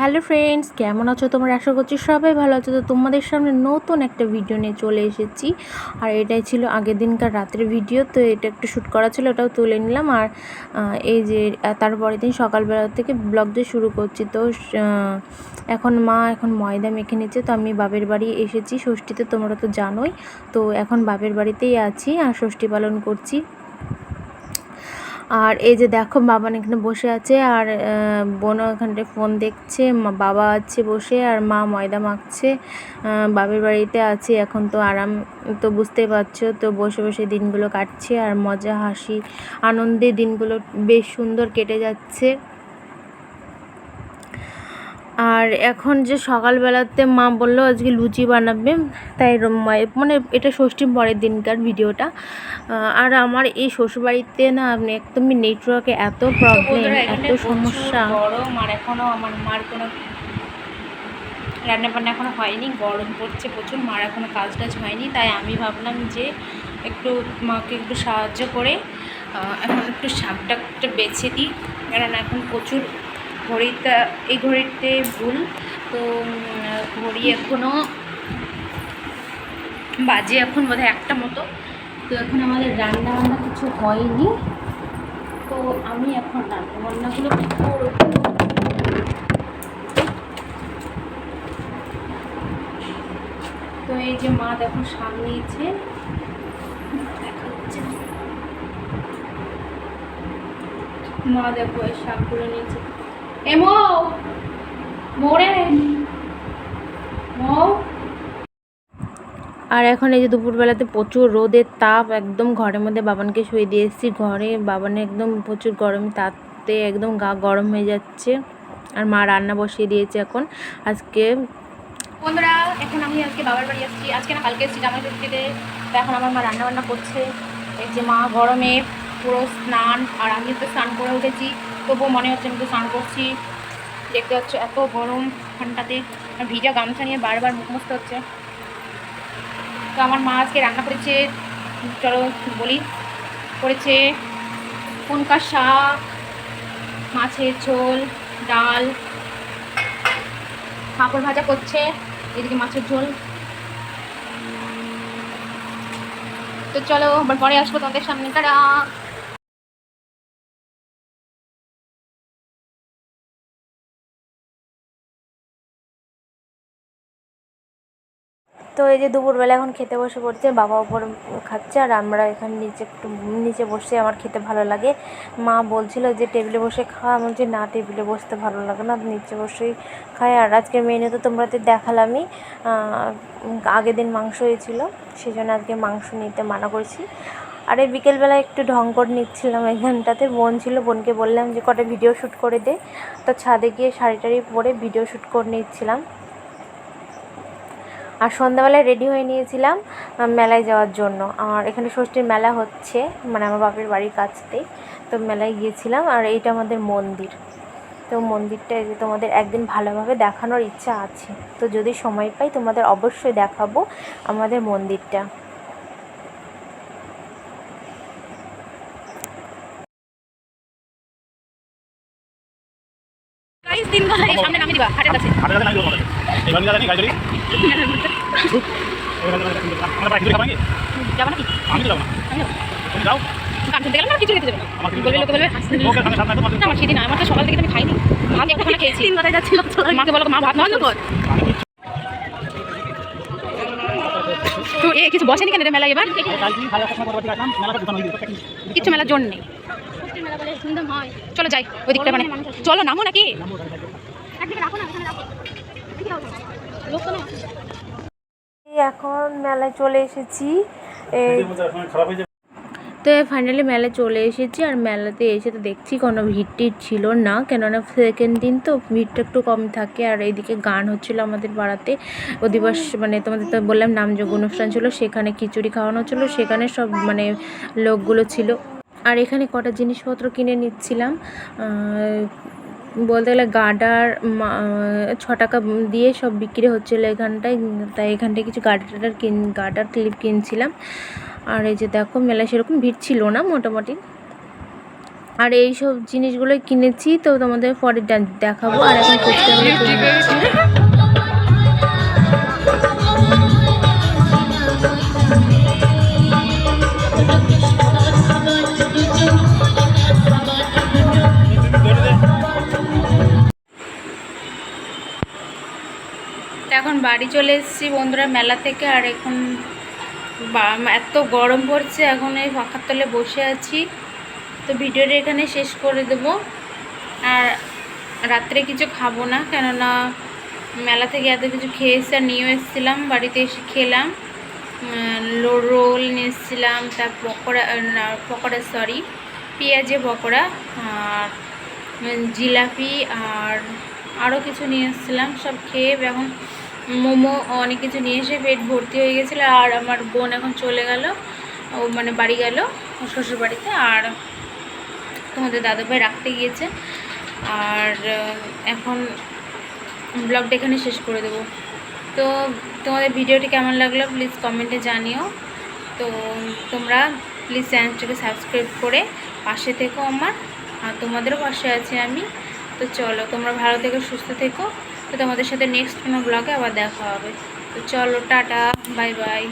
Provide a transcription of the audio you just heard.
Hello friends, কেমন আছো তোমরা? আশা করছি সবাই ভালো আছো। তো তোমাদের সামনে নতুন একটা ভিডিও নিয়ে চলে এসেছি। আর এটাই ছিল আগের দিনকার রাতের ভিডিও তো এটা একটু শ্যুট করা ছিল, ওটাও তুলে নিলাম। আর এই যে তারপরের দিন সকালবেলা থেকে ব্লগ দিয়ে শুরু করছি। তো এখন মা এখন ময়দা মেখে নিচ্ছে, তো আমি বাপের বাড়ি এসেছি। ষষ্ঠীতে তোমরা তো জানোই। তো এখন বাপের বাড়িতেই আছি, আর ষষ্ঠী পালন করছি। আর এই যে দেখো বাবান এখানে বসে আছে আর বোন বোনও এখানটায় ফোন দেখছে বাবা আছে বসে আর মা ময়দা মাখছে বাপের বাবের বাড়িতে আছে, এখন তো আরাম, তো বুঝতেই পারছ, তো বসে বসে দিনগুলো কাটছে আর মজা, হাসি, আনন্দে দিনগুলো বেশ সুন্দর কেটে যাচ্ছে। আর এখন যে সকালবেলাতে মা বলল আজকে লুচি বানাবে তাই মা- মানে এটা ষষ্ঠীর পরের দিনকার ভিডিওটা। আর আমার এই শ্বশুরবাড়িতে না আপনি একদমই নেটওয়ার্কে এত প্রবলেম এত সমস্যা। গরম আর এখনও আমার মার কোনো রান্না বান্না এখনও হয়নি গরম পড়ছে প্রচুর মার এখনও কাজ টাজ হয়নি তাই আমি ভাবলাম যে একটু মাকে একটু সাহায্য করে এখন একটু শাকটা একটু বেছে দিই কারণ এখন প্রচুর ঘড়িটা, এই ঘড়িতে ভুল। তো ঘড়ি এখনও বাজে এখন বোধহয় একটা মতো। তো এখন আমাদের রান্না বান্না কিছু হয়নি। তো আমি এখন রান্না বান্নাগুলো তো এই যে মা দেখো যাচ্ছে মা দেখো এই শাকগুলো নিয়েছে। এমো মোড়ে মৌ। আর এখন এই যে দুপুরবেলাতে প্রচুর রোদের তাপ একদম ঘরের মধ্যে বাবানকে শুয়ে দিয়ে এসেছি। ঘরে বাবানে একদম প্রচুর গরম তাপতে একদম গা গরম হয়ে যাচ্ছে। আর মা রান্না বসিয়ে দিয়েছে এখন। আজকে বন্ধুরা এখন আমি আজকে বাবার বাড়ি আসছি। আজকে না কালকে এসেছি জামাই ষষ্ঠীতে তো এখন আমার মা রান্না বান্না করছে। এই যে মা গরমে পুরো স্নান, আর আমি তো স্নান করে উঠেছি, তবুও মনে হচ্ছে আমি তো স্নান করছি। দেখতে পাচ্ছ এত গরম ঠান্ডাতে ভিজা গামছা নিয়ে বারবার মুখ হচ্ছে। তো আমার মা আজকে রান্না করেছে, চলো বলি, করেছে কোনকার শাক, মাছের ঝোল, ডাল, পাঁপড় ভাজা করছে, এদিকে মাছের ঝোল। তো চলো, আবার পরে আসব তোমাদের সামনে। তারা তো এই যে দুপুরবেলা এখন খেতে বসে পড়ছে বাবা ওপর খাচ্ছে আর আমরা এখানে নিচে একটু নিচে বসে আমার খেতে ভালো লাগে। মা বলছিল যে টেবিলে বসে খাওয়া আমি বলছি, না, টেবিলে বসতে ভালো লাগে না, নিচে বসেই খাই। আর আজকের মেনু তো তোমরা তো দেখালামই। আগের দিন মাংস হয়েছিল সেই জন্য আজকে মাংস নিতে মানা করছি। আর এই বিকেলবেলা একটু ঢং করে নিচ্ছিলাম এখানটাতে। বোন ছিল, বোনকে বললাম যে, কটা ভিডিও শ্যুট করে দে। তো ছাদে গিয়ে শাড়ি টাড়ি পরে ভিডিও শ্যুট করে নিচ্ছিলাম। আর সন্ধ্যাবেলায় রেডি হয়ে নিয়েছিলাম মেলায় যাওয়ার জন্য। আর এখানে ষষ্ঠীর মেলা হচ্ছে মানে আমার বাপের বাড়ির কাছতেই তো মেলায় গিয়েছিলাম আর এইটা আমাদের মন্দির। তো মন্দিরটা যে তোমাদের একদিন ভালোভাবে দেখানোর ইচ্ছা আছে। তো যদি সময় পাই তোমাদের অবশ্যই দেখাবো আমাদের মন্দিরটা। বেলা এই সামনে নামিয়ে দিবা হাটের কাছে। হাটের কাছে আমি না। না কিছু না? কিছু না, সকাল থেকে খাইনি। একটা খানা খেয়েছি। যাচ্ছিল মাকে বলো মা ভাত নয় তো এ কিছু বসেনি কেন রে মেলায় এবার? কিচ্ছু মেলার জন্য নেই। চলো যাই ওই দিকটা মানে। চলো নামো নাকি? এই এখন মেলায় চলে এসেছি। তো ফাইনালি মেলায় চলে এসেছি আর মেলাতে এসে তো দেখছি কোনো ভিড় টিড় ছিল না কেননা সেকেন্ড দিন তো ভিড়টা একটু কম থাকে আর এইদিকে গান হচ্ছিল আমাদের পাড়াতে। অধিবাস মানে তোমাদের তো বললাম নামযোগ্য অনুষ্ঠান ছিল সেখানে খিচুড়ি খাওয়ানো ছিল সেখানে সব মানে লোকগুলো ছিল। আর এখানে কটা জিনিসপত্র কিনে নিচ্ছিলাম বলতে গেলে গার্ডার ছ টাকা দিয়ে সব বিক্রি হচ্ছিল এখানটায়। তাই এখানটায় কিছু গাডার টাডার কিন, গাডার ক্লিপ কিনছিলাম। আর এই যে দেখো, মেলায় সেরকম ভিড় ছিল না মোটামুটি। আর এই সব জিনিসগুলো কিনেছি, তো তোমাদের পরে দেখাবো। আর এখন ফুচকাগুলো বাড়ি চলে এসেছি বন্ধুরা মেলা থেকে, আর এখন এত গরম পড়ছে, এখন এই পাখার তলে বসে আছি। তো ভিডিওটা এখানে শেষ করে দেব। আর রাত্রে কিছু খাব না, কেননা মেলা থেকে এত কিছু খেয়ে এসে আর নিয়েও এসেছিলাম, বাড়িতে এসে খেলাম। রোল নিয়ে এসেছিলাম, তার পকোড়া পকোড়া সরি পেঁয়াজে পকোড়া, আর জিলাপি, আর আরও কিছু নিয়ে এসেছিলাম, সব খেয়ে, এখন মোমো অনেক কিছু নিয়ে এসে পেট ভর্তি হয়ে গেছিল আর আমার বোন এখন চলে গেল। ও মানে বাড়ি গেল শ্বশুর বাড়িতে আর তোমাদের দাদাভাই রাখতে গিয়েছে। আর এখন ব্লগটা এখানে শেষ করে দেবো। তো তোমাদের ভিডিওটি কেমন লাগল প্লিজ কমেন্টে জানিও। তো তোমরা প্লিজ চ্যানেলটাকে সাবস্ক্রাইব করে পাশে থেকো আমার। আর তোমাদেরও পাশে আছি আমি। তো চলো, তোমরা ভালো থেকো, সুস্থ থেকো। তো তোমাদের সাথে নেক্সট কোনো ব্লগে আবার দেখা হবে। তো চলো টাটা বাই বাই